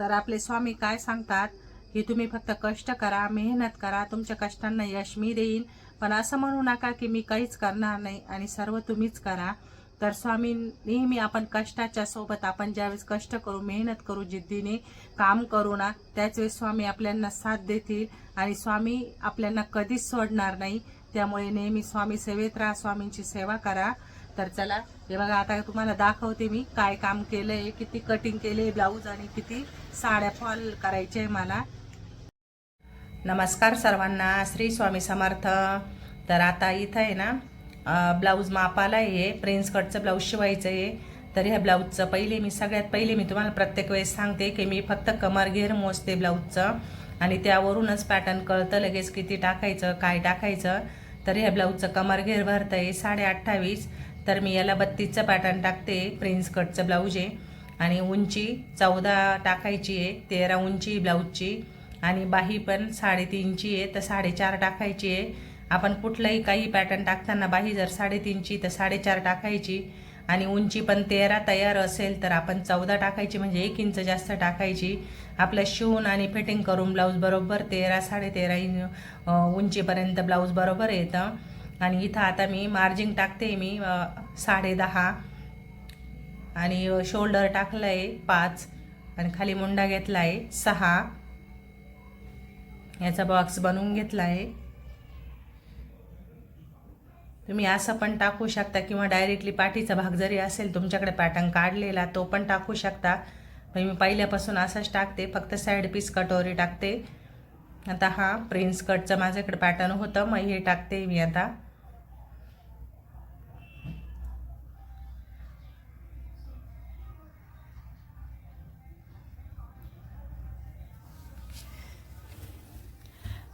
तर आपले स्वामी काय सांगतात? की तुम्ही फक्त कष्ट करा मेहनत करा तुमच्या कष्टांना यश मी देईन. पण असं म्हणू नका की मी काहीच करणार नाही आणि सर्व तुम्हीच करा. तर स्वामी नेहमी आपण कष्टाच्या सोबत आपण ज्यावेळेस कष्ट करू मेहनत करू जिद्दीने काम करू ना त्याच वेळेस स्वामी आपल्यांना साथ देतील आणि स्वामी आपल्याला कधीच सोडणार नाही. त्यामुळे नेहमी स्वामी सेवेत राहा स्वामींची सेवा करा. तर चला हे बघा आता तुम्हाला दाखवते मी काय काम केलंय किती कटिंग केले ब्लाऊज आणि किती साड्या फॉल करायचे मला. नमस्कार सर्वांना श्री स्वामी समर्थ. तर आता इथं आहे ना ब्लाऊज मापाला आहे प्रिन्स कटचं ब्लाऊज शिवायचं आहे तर ह्या ब्लाऊजचं पहिले मी सगळ्यात पहिले मी तुम्हाला प्रत्येक वेळेस सांगते की मी फक्त कमर घेर मोजते ब्लाऊजचं आणि त्यावरूनच पॅटर्न कळतं लगेच किती टाकायचं काय टाकायचं. तर ह्या ब्लाऊजचं कमर घेर भरतं आहे साडे अठ्ठावीस. तर मी याला बत्तीसचं पॅटर्न टाकते प्रिन्स कटचं ब्लाऊज आहे. आणि उंची चौदा टाकायची आहे तेरा उंची ब्लाऊजची आणि बाही पण साडेतीनची आहे तर साडेचार टाकायची आहे. आपण कुठलंही काही पॅटर्न टाकताना बाही जर साडेतीनची तर साडेचार टाकायची. आणि उंची पण तेरा तयार असेल तर आपण चौदा टाकायची म्हणजे एक इंच जास्त टाकायची. आपलं शिवून आणि फिटिंग करून ब्लाऊज बरोबर तेरा साडेतेरा इंच उंचीपर्यंत ब्लाऊज बरोबर येतं. आणि इथं आता मी मार्जिंग टाकते मी साडे दहा. आणि शोल्डर टाकलं आहे पाच आणि खाली मुंडा घेतला आहे सहा. याचा बॉक्स बनवून घेतला आहे तुम्ही असं पण टाकू शकता किंवा डायरेक्टली पाठीचा भाग जरी असेल तुमच्याकडे पॅटर्न काढलेला तो पण टाकू शकता. पण मी पहिल्यापासून असंच टाकते फक्त साईड पीस कटोरी टाकते. आता हा प्रिन्स कटचं माझ्याकडे पॅटर्न होतं मग हे टाकते मी आता.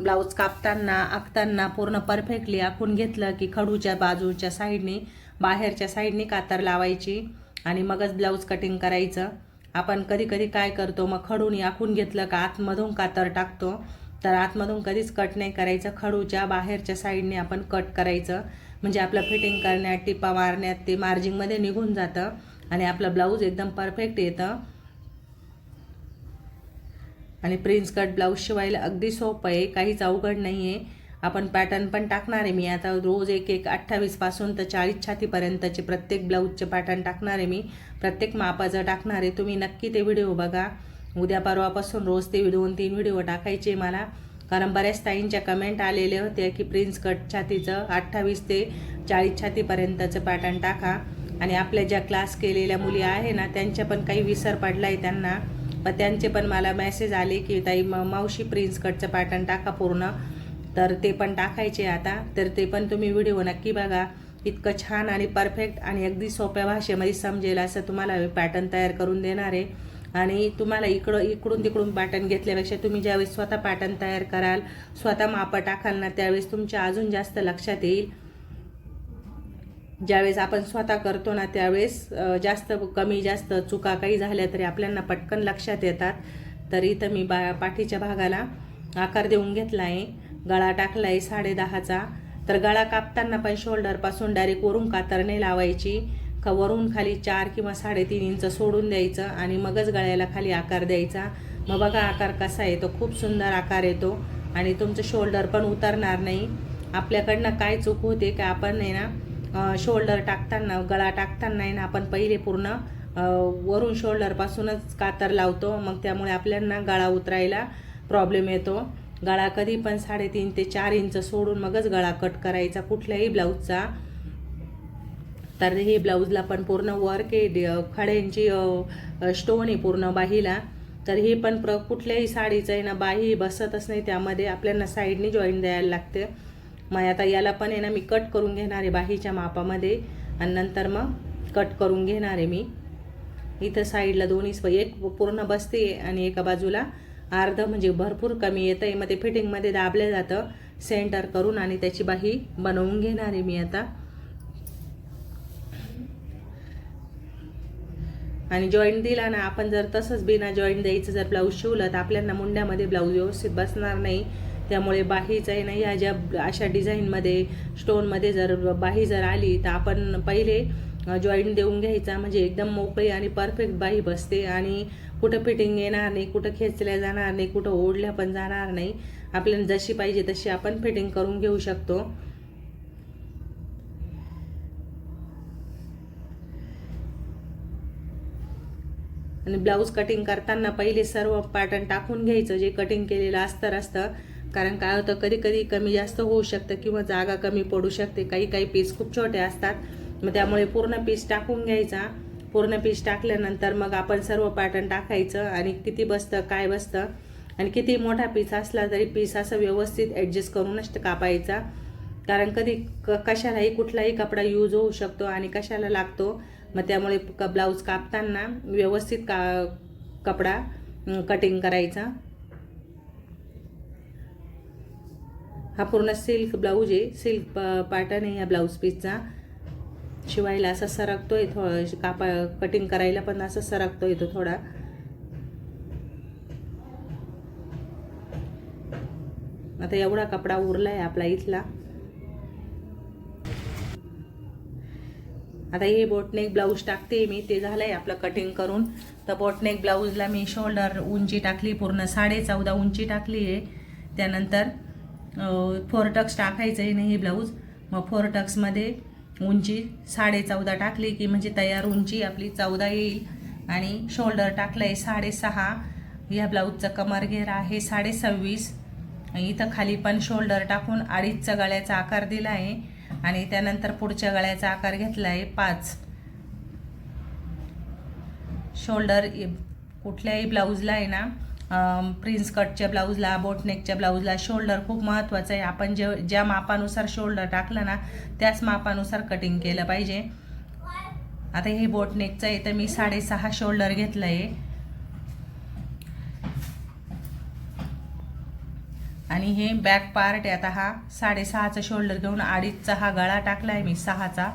ब्लाऊज कापताना आखताना पूर्ण परफेक्टली आखून घेतलं की खडूच्या बाजूच्या साईडने बाहेरच्या साईडने कातर लावायची आणि मगच ब्लाऊज कटिंग करायचं. आपण कधी कधी काय करतो मग खडूनी आखून घेतलं का आतमधून कातर टाकतो तर आतमधून कधीच कट नाही करायचं. खडूच्या बाहेरच्या साईडने आपण कट करायचं. म्हणजे आपलं फिटिंग करण्यात टिपा मारण्यात ते मार्जिंगमध्ये निघून जातं आणि आपलं ब्लाऊज एकदम परफेक्ट येतं. आणि प्रिन्स कट ब्लाऊज शिवायला अगदी सोपं आहे काहीच अवघड नाही आहे आपण पॅटर्न पण टाकणार आहे मी. आता रोज एक एक अठ्ठावीसपासून तर चाळीस छातीपर्यंतचे प्रत्येक ब्लाऊजचे पॅटर्न टाकणार आहे मी. प्रत्येक मापाचं टाकणार आहे. तुम्ही नक्की ते व्हिडिओ बघा. उद्या परवापासून रोज ते दोन तीन व्हिडिओ टाकायचे मला. कारण बऱ्याच ताईंच्या कमेंट आलेले होत्या की प्रिन्स कट छातीचं अठ्ठावीस ते चाळीस छातीपर्यंतचं पॅटर्न टाका. आणि आपल्या ज्या क्लास केलेल्या मुली आहे ना त्यांच्या पण काही विसर पडला आहे त्यांना. पण त्यांचे पण मला मेसेज आले की ताई म मावशी प्रिन्स कटचं पॅटर्न टाका पूर्ण. तर ते पण टाकायचे आता. तर ते पण तुम्ही व्हिडिओ नक्की बघा. इतकं छान आणि परफेक्ट आणि अगदी सोप्या भाषेमध्ये समजेल असं तुम्हाला पॅटर्न तयार करून देणार आहे. आणि तुम्हाला इकडं इकडून तिकडून पॅटर्न घेतल्यापेक्षा तुम्ही ज्यावेळेस स्वतः पॅटर्न तयार कराल स्वतः मापं टाकाल ना त्यावेळेस तुमच्या अजून जास्त लक्षात येईल. ज्यावेळेस आपण स्वतः करतो ना त्यावेळेस जास्त कमी जास्त चुका काही झाल्या तरी आपल्यांना पटकन लक्षात येतात. तर इथं मी बा पाठीच्या भागाला आकार देऊन घेतला आहे गळा टाकला आहे साडे दहाचा तर गळा कापताना पण शोल्डरपासून डायरेक्ट वरून कातरणे लावायची. का वरून खाली चार किंवा साडेतीन इंच सोडून द्यायचं आणि मगच गळ्याला खाली आकार द्यायचा. मग बघा आकार कसा येतो. खूप सुंदर आकार येतो आणि तुमचं शोल्डर पण उतरणार नाही. आपल्याकडनं काय चूक होते का आपण आहे ना शोल्डर टाकताना गळा टाकताना आहे ना आपण पहिले पूर्ण वरून शोल्डरपासूनच कातर लावतो. मग त्यामुळे आपल्यांना गळा उतरायला प्रॉब्लेम येतो. गळा कधी पण साडेतीन ते चार इंच सोडून मगच गळा कट करायचा कुठल्याही ब्लाऊजचा तर हे ब्लाऊजला पण पूर्ण वर्क आहे. खड्यांची स्टोन आहे पूर्ण बाहीला. तर हे पण प्र कुठल्याही साडीचं आहे ना बाही बसतच नाही. त्यामध्ये आपल्याला साईडने जॉईन द्यायला लागते. मग आता याला पण आहे ना मी कट करून घेणार आहे बाहीच्या मापामध्ये. आणि नंतर मग कट करून घेणार आहे मी. इथं साईडला दोन्ही स्प- एक पूर्ण बसते आणि एका बाजूला अर्ध म्हणजे भरपूर कमी येतं आहे मग ते फिटिंगमध्ये दाबलं जातं. सेंटर करून आणि त्याची बाही बनवून घेणार आहे मी आता. आणि जॉईंट दिला ना आपण जर तसंच बिना जॉईंट द्यायचं जर ब्लाऊज शिवलं तर आपल्याला मुंड्यामध्ये ब्लाऊज व्यवस्थित बसणार नाही. त्यामुळे बाही आहे ना ह्या ज्या अशा डिझाईनमध्ये स्टोनमध्ये जर बाही जर आली तर आपण पहिले जॉईंट देऊन घ्यायचा. म्हणजे एकदम मोकळी आणि परफेक्ट बाही बसते. आणि कुठं फिटिंग येणार नाही कुठं खेचल्या जाणार नाही कुठं ओढल्या पण जाणार नाही. आपल्याला जशी पाहिजे तशी आपण फिटिंग करून घेऊ शकतो. आणि ब्लाऊज कटिंग करताना पहिले सर्व पॅटर्न टाकून घ्यायचं. जे कटिंग केलेलं अस्तर असतं कारण काय होतं कधी कधी कमी जास्त होऊ शकतं किंवा जागा कमी पडू शकते. काही काही पीस खूप छोटे असतात. मग त्यामुळे पूर्ण पीस टाकून घ्यायचा. पूर्ण पीस टाकल्यानंतर मग आपण सर्व पॅटर्न टाकायचं आणि किती बसतं काय बसतं आणि किती मोठा पीस असला तरी पीस असं व्यवस्थित ॲडजस्ट करूनच कापायचा. कारण कधी क कशालाही कुठलाही कपडा यूज होऊ शकतो आणि कशाला लागतो मग त्यामुळे क ब्लाऊज कापताना व्यवस्थित का कपडा कटिंग करायचा. हा पूर्ण सिल्क ब्लाऊज आहे. सिल्क प पॅटर्न आहे या ब्लाऊज पीसचा. शिवायला असा आहे थो कापा कटिंग करायला पण असं सरकतो तो थोडा. आता एवढा कपडा उरला आहे आपला इथला. आता हे बोटनेक ब्लाऊज टाकते मी. ते झालं आहे आपलं कटिंग करून. तर बोटनेक ब्लाऊजला मी शोल्डर उंची टाकली पूर्ण साडे चौदा उंची टाकली आहे. त्यानंतर फोर टक्स टाकायचं आहे नाही हे ब्लाऊज मग फोर टक्समध्ये उंची साडे चौदा टाकली की म्हणजे तयार उंची आपली चौदा येईल. आणि शोल्डर टाकलं आहे साडेसहा या ब्लाऊजचा कमर घेरा आहे साडे सव्वीस. इथं खाली पण शोल्डर टाकून अडीचचा गळ्याचा आकार दिला आहे आणि त्यानंतर पुढच्या गळ्याचा आकार घेतला आहे पाच. शोल्डर कुठल्याही ब्लाऊजला आहे ना प्रिन्स कटच्या ब्लाऊजला बोटनेकच्या ब्लाऊजला शोल्डर खूप महत्त्वाचं आहे. आपण जे ज्या मापानुसार शोल्डर टाकलं ना त्याच मापानुसार कटिंग केलं पाहिजे. आता हे बोटनेकचं आहे तर मी साडेसहा शोल्डर घेतलं आहे आणि हे बॅक पार्ट आहे आता हा साडेसहाचा शोल्डर घेऊन अडीचचा हा गळा टाकला आहे मी सहाचा.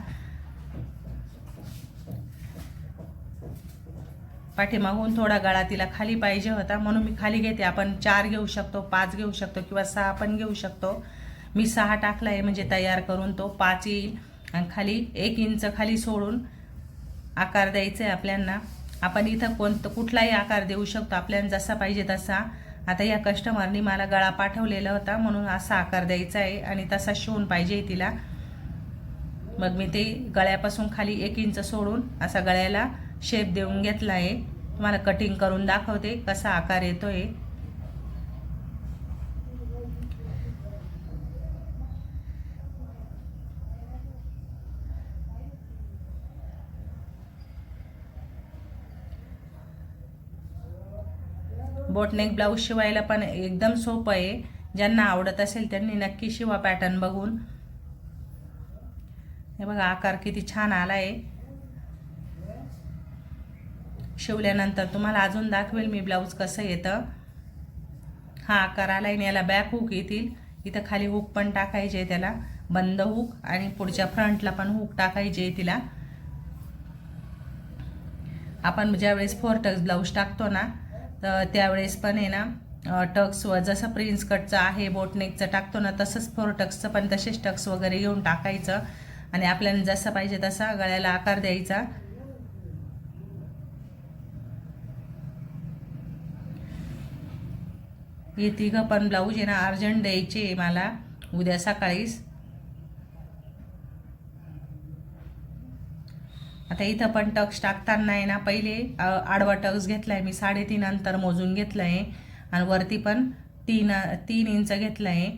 पाठीमागून थोडा गळा तिला खाली पाहिजे होता. म्हणून मी खाली घेते. आपण चार घेऊ शकतो पाच घेऊ शकतो किंवा सहा पण घेऊ शकतो. मी सहा टाकला आहे म्हणजे तयार करून तो पाच येईल. आणि खाली एक इंच खाली सोडून आकार द्यायचा आहे आपल्यांना. आपण इथं कोणतं कुठलाही आकार देऊ शकतो. आपल्याला जसा पाहिजे तसा. आता या कस्टमरनी मला गळा पाठवलेला होता. म्हणून असा आकार द्यायचा आहे आणि तसा शिवून पाहिजे तिला. मग मी ते गळ्यापासून खाली एक इंच सोडून असा गळ्याला शेप देऊन घेतला आहे तुम्हाला कटिंग करून दाखवते कसा आकार येतो आहे बोटनेक ब्लाऊज शिवायला पण एकदम सोपं आहे. ज्यांना आवडत असेल त्यांनी नक्की शिवा पॅटर्न बघून. हे बघा आकार किती छान आला आहे शिवल्यानंतर तुम्हाला अजून दाखवेल मी ब्लाऊज कसं येतं. हा आकार आला आहे याला बॅक हुक येतील. इथं खाली हुक पण टाकायचे त्याला. बंद हुक आणि पुढच्या फ्रंटला पण हुक टाकायचे तिला. आपण ज्यावेळेस फोर टक्स ब्लाऊज टाकतो ना तर त्यावेळेस पण आहे ना टक्सवर व जसं प्रिन्स कटचं आहे बोटनेकचं टाकतो ना तसंच फोर टक्सचं पण तसेच टक्स वगैरे घेऊन टाकायचं. आणि आपल्याला जसं पाहिजे तसा गळ्याला आकार द्यायचा. हे तिघं पण ब्लाऊज आहे ना अर्जंट द्यायचे आहे मला. उद्या सकाळीच. आता इथं पण टक्स टाकताना आहे ना पहिले आडवा टक्स घेतला आहे मी साडेतीन अंतर मोजून घेतलं आहे आणि वरती पण तीन तीन इंच घेतलं आहे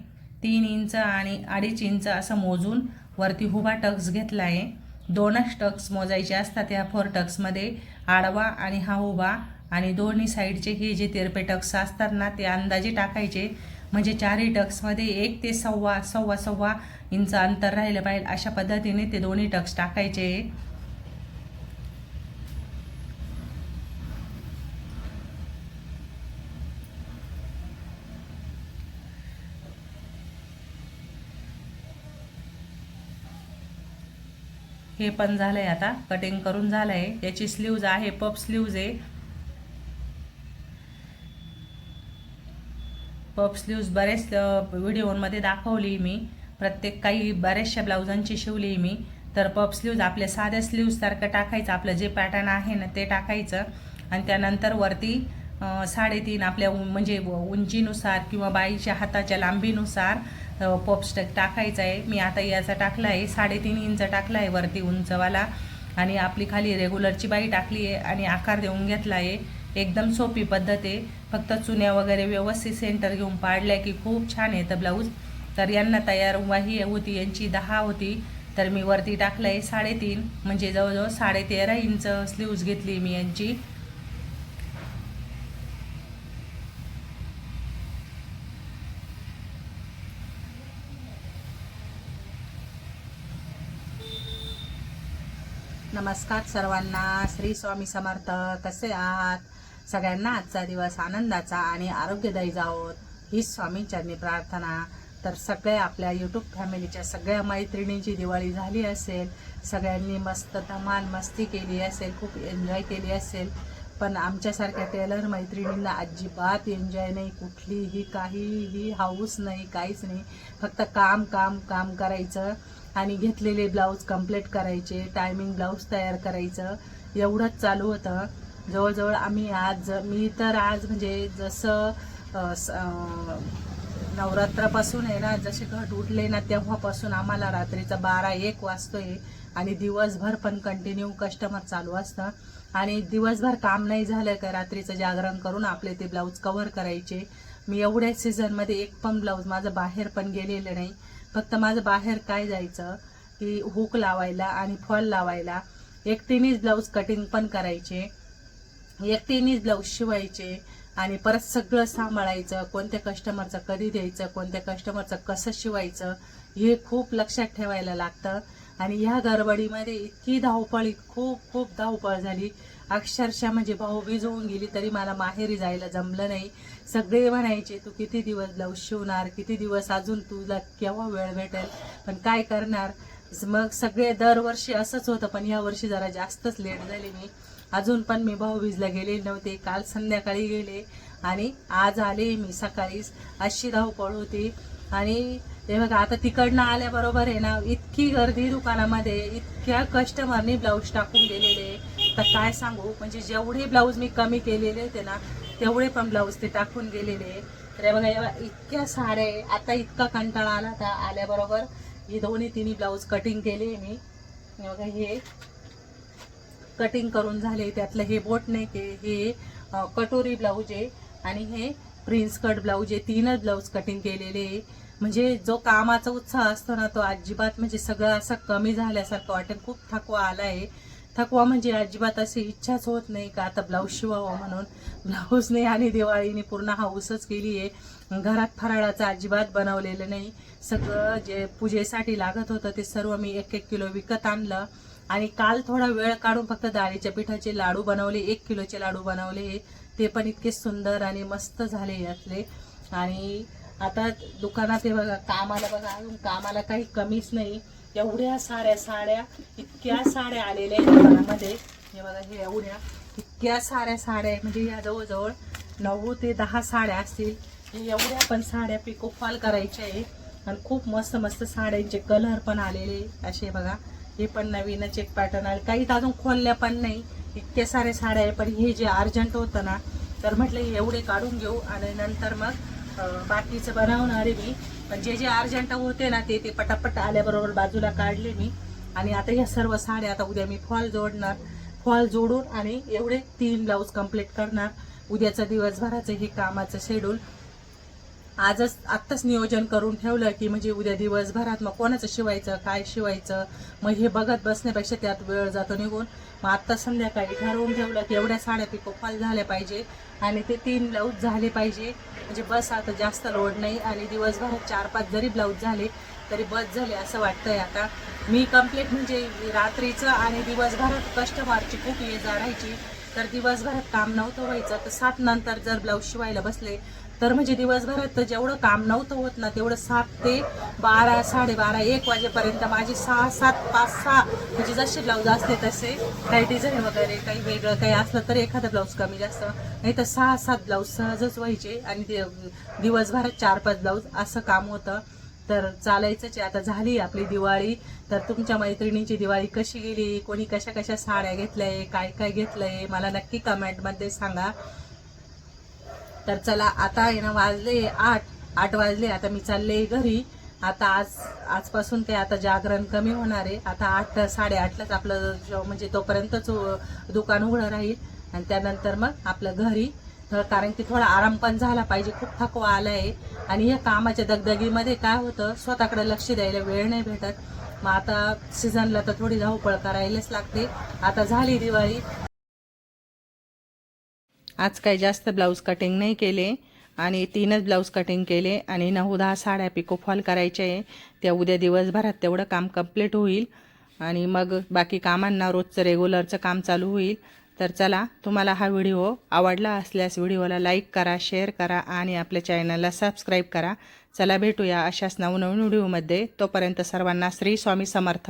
तीन इंच आणि अडीच इंच असं मोजून वरती हुबा टक्स घेतला आहे दोनच टक्स मोजायचे असतात या फोर टक्समध्ये आडवा आणि हा उभा. आणि दोन्ही साईडचे हे जे तेरपे टक्स असतात ना ते अंदाजे टाकायचे. म्हणजे चारही टक्समध्ये एक ते सव्वा सव्वा सव्वा इंच अंतर राहिलं पाहिजे. अशा पद्धतीने ते दोन्ही टक्स टाकायचे. हे पण झालं आहे आता. कटिंग करून झालं आहे याची स्लीव्ज आहे पप स्लीव्ज आहे. पप स्लीव्ज बरेच व्हिडिओमध्ये दाखवली मी. प्रत्येक काही बऱ्याचशा ब्लाउजांची शिवली मी. तर पप स्लीव्ज आपल्या साध्या स्लीव्जसारखं टाकायचं. आपलं जे पॅटर्न आहे ना ते टाकायचं. आणि त्यानंतर वरती साडेतीन आपल्या म्हणजे उंचीनुसार किंवा बाईच्या हाताच्या लांबीनुसार पॉपस्टक टाकायचा आहे. मी आता याचा टाकला आहे. साडेतीन इंच टाकला आहे वरती उंचवाला. आणि आपली खाली रेग्युलरची बाई टाकली आहे. आणि आकार देऊन घेतला आहे. एकदम सोपी पद्धत आहे. फक्त चुन्या वगैरे व्यवस्थित सेंटर घेऊन पाडल्या की खूप छान येतं ब्लाऊज तर यांना तयार वाही होती यांची दहा होती. तर मी वरती टाकलं आहे साडेतीन म्हणजे जवळजवळ साडेतेरा इंच स्लीव्ज घेतली मी यांची. नमस्कार सर्वांना श्री स्वामी समर्थ कसे आहात? सगळ्यांना आजचा दिवस आनंदाचा आणि आरोग्यदायी जावोत हीच स्वामींच्यांनी प्रार्थना. तर सगळ्या आपल्या यूट्यूब फॅमिलीच्या सगळ्या मैत्रिणींची दिवाळी झाली असेल सगळ्यांनी मस्त धमाल मस्ती केली असेल खूप एन्जॉय केली असेल पण आमच्यासारख्या टेलर मैत्रिणींना अजिबात एन्जॉय नाही कुठलीही काहीही हाऊस नाही काहीच नाही. फक्त काम काम काम करायचं आणि घेतलेले ब्लाऊज कंप्लीट करायचे टायमिंग ब्लाऊज तयार करायचं. एवढंच चालू होतं. जवळजवळ आम्ही आज मी तर आज म्हणजे जसं स- नवरात्रापासून आहे ना जसे घट उठले ना तेव्हापासून आम्हाला रात्रीचा बारा एक वाजतोय. आणि दिवसभर पण कंटिन्यू कस्टमर चालू असतं. आणि दिवसभर काम नाही झालं का रात्रीचं जागरण करून आपले ते ब्लाऊज कव्हर करायचे. मी एवढ्या सीझनमध्ये एक पण ब्लाऊज माझं बाहेर पण गेलेलं नाही. फक्त माझं बाहेर काय जायचं की हुक लावायला आणि फॉल लावायला. एकटीनेच ब्लाऊज कटिंग पण करायचे. एकटीनेच ब्लाऊज शिवायचे आणि परत सगळं सांभाळायचं कोणत्या कस्टमरचं कधी द्यायचं कोणत्या कस्टमरचं कसं शिवायचं हे खूप लक्षात ठेवायला लागतं. आणि ह्या गडबडीमध्ये इतकी धावपळ खूप खूप धावपळ झाली. अक्षरशः म्हणजे भाऊ होऊन गेली तरी मला माहेरी जायला जमलं नाही. सगळे म्हणायचे तू किती दिवस ब्लाऊज शिवणार? किती दिवस अजून तुला केव्हा वेळ भेटेल? पण काय करणार? मग सगळे दरवर्षी असंच होतं पण ह्या वर्षी जरा जास्तच लेट झाली मी. अजून पण मी भाऊबीजला गेले नव्हते काल संध्याकाळी गेले आणि आज आले मी सकाळीच. अशी धावपळ होती. आणि हे बघा आता तिकडनं आल्याबरोबर आहे ना इतकी गर्दी दुकानामध्ये इतक्या कस्टमरनी ब्लाऊज टाकून गेलेले तर काय सांगू? म्हणजे जेवढे ब्लाऊज मी कमी केलेले होते ना तेवढे पण ब्लाऊज ते टाकून गेलेले. तर हे बघा इतक्या साड्या आहे. आता इतका कंटाळा आला तर आल्याबरोबर. ही दोन्ही तिन्ही ब्लाऊज कटिंग केले मी. हे बघा हे कटिंग करून झाले त्यातलं हे बोट नाही हे कटोरी ब्लाऊज आहे आणि हे प्रिन्स कट ब्लाऊज आहे. तीनच ब्लाऊज कटिंग केलेले आहे. म्हणजे जो कामाचा उत्साह असतो ना तो अजिबात म्हणजे सगळं असं कमी झाल्यासारखं वाटेल. खूप थकवा आला आहे थकवा म्हणजे अजिबात अशी इच्छाच होत नाही का आता ब्लाऊज शिवावं म्हणून. ब्लाऊजने आणि दिवाळीने पूर्ण हाऊसच केली आहे. घरात फराळाचं अजिबात बनवलेलं नाही. सगळं जे पूजेसाठी लागत होतं ते सर्व मी एक एक किलो विकत आणलं. आणि काल थोडा वेळ काढून फक्त डाळीच्या पिठाचे लाडू बनवले एक किलोचे लाडू बनवले ते पण इतके सुंदर आणि मस्त झाले यातले. आणि आता दुकानात हे बघा कामाला बघा अजून कामाला काही कमीच नाही. एवढ्या साऱ्या साड्या इतक्या साड्या आलेल्या आहेत दुकानामध्ये. हे बघा हे एवढ्या इतक्या साऱ्या साड्या आहे म्हणजे या जवळजवळ नऊ ते दहा साड्या असतील. हे एवढ्या पण साड्या पिकोफॉल करायच्या आहे आणि खूप मस्त मस्त साड्यांचे कलर पण आलेले असे बघा. हे पण नवीनच एक पॅटर्न आले. काही अजून खोलल्या पण नाही. इतके सारे साड्या आहे पण हे जे अर्जंट होतं ना तर म्हटलं एवढे काढून घेऊ आणि नंतर मग बाकीचं बनवणारे मी. पण जे जे अर्जंट होते ना ते ते पटापट आल्याबरोबर बाजूला काढले मी. आणि आता ह्या सर्व साड्या आता उद्या मी फॉल जोडणार. फॉल जोडून आणि एवढे तीन ब्लाऊज कंप्लीट करणार. उद्याचं दिवसभराचं हे कामाचं शेड्यूल आजच आत्ताच नियोजन करून ठेवलं की म्हणजे उद्या दिवसभरात मग कोणाचं शिवायचं काय शिवायचं? मग हे बघत बसण्यापेक्षा त्यात वेळ जातो निघून. मग आत्ता संध्याकाळी ठरवून ठेवलं की एवढ्या साड्या पिकोफॉल झाल्या पाहिजे आणि ते तीन ब्लाऊज झाले पाहिजे. म्हणजे बस आता जास्त लोड नाही आणि दिवसभरात चार पाच जरी ब्लाऊज झाले तरी बस झाले असं वाटतंय आता. मी कंप्लीट म्हणजे रात्रीचं आणि दिवसभरात कस्टमरची खूप ये जा तर दिवसभरात काम नव्हतं व्हायचं. तर सात नंतर जर ब्लाऊज शिवायला बसले तर म्हणजे दिवसभरात तर जेवढं काम नव्हतं होत ना तेवढं सात ते बारा साडेबारा एक वाजेपर्यंत माझी सहा सात पाच सहा म्हणजे जसे ब्लाऊज असते तसे काही डिझाईन वगैरे काही वेगळं काही असलं तर एखादं ब्लाऊज कमी जास्त. नाही तर सहा सात ब्लाऊज सहजच व्हायचे आणि दिवसभरात चार पाच ब्लाऊज असं काम होतं. तर चालायचंच आहे. आता झाली आपली दिवाळी. तर तुमच्या मैत्रिणींची दिवाळी कशी गेली? कोणी कशा कशा साड्या घेतल्या? आहे काय काय घेतलं आहे मला नक्की कमेंटमध्ये सांगा. तर चला आता आहे ना वाजले आठ आठ वाजले. आता मी चालले घरी. आता आज आजपासून ते आता जागरण कमी होणार आहे. आता आठ साडेआठलाच आपलं म्हणजे तोपर्यंतच दुकान उघडं राहील. आणि त्यानंतर मग आपलं घरी. तर कारण की थोडा आराम पण झाला पाहिजे. खूप थकवा आला आहे आणि या कामाच्या दगदगीमध्ये काय होतं? स्वतःकडे लक्ष द्यायला वेळ नाही भेटत. मग आता सीझनला तर थोडी धावपळ करायलाच लागते. आता झाली दिवाळी. आज काही जास्त ब्लाऊज कटिंग नाही केले आणि तीनच ब्लाऊज कटिंग केले आणि नऊ दहा साड्या पिको फॉल करायच्या आहे. त्या उद्या दिवसभरात तेवढं काम कंप्लीट होईल. आणि मग बाकी कामांना रोजचं रेग्युलरचं काम चालू होईल. तर चला तुम्हाला हा व्हिडिओ आवडला असल्यास व्हिडिओला लाईक करा शेअर करा आणि आपल्या चॅनलला सबस्क्राईब करा. चला भेटूया अशाच नवनवीन व्हिडिओमध्ये. तोपर्यंत सर्वांना श्री स्वामी समर्थ.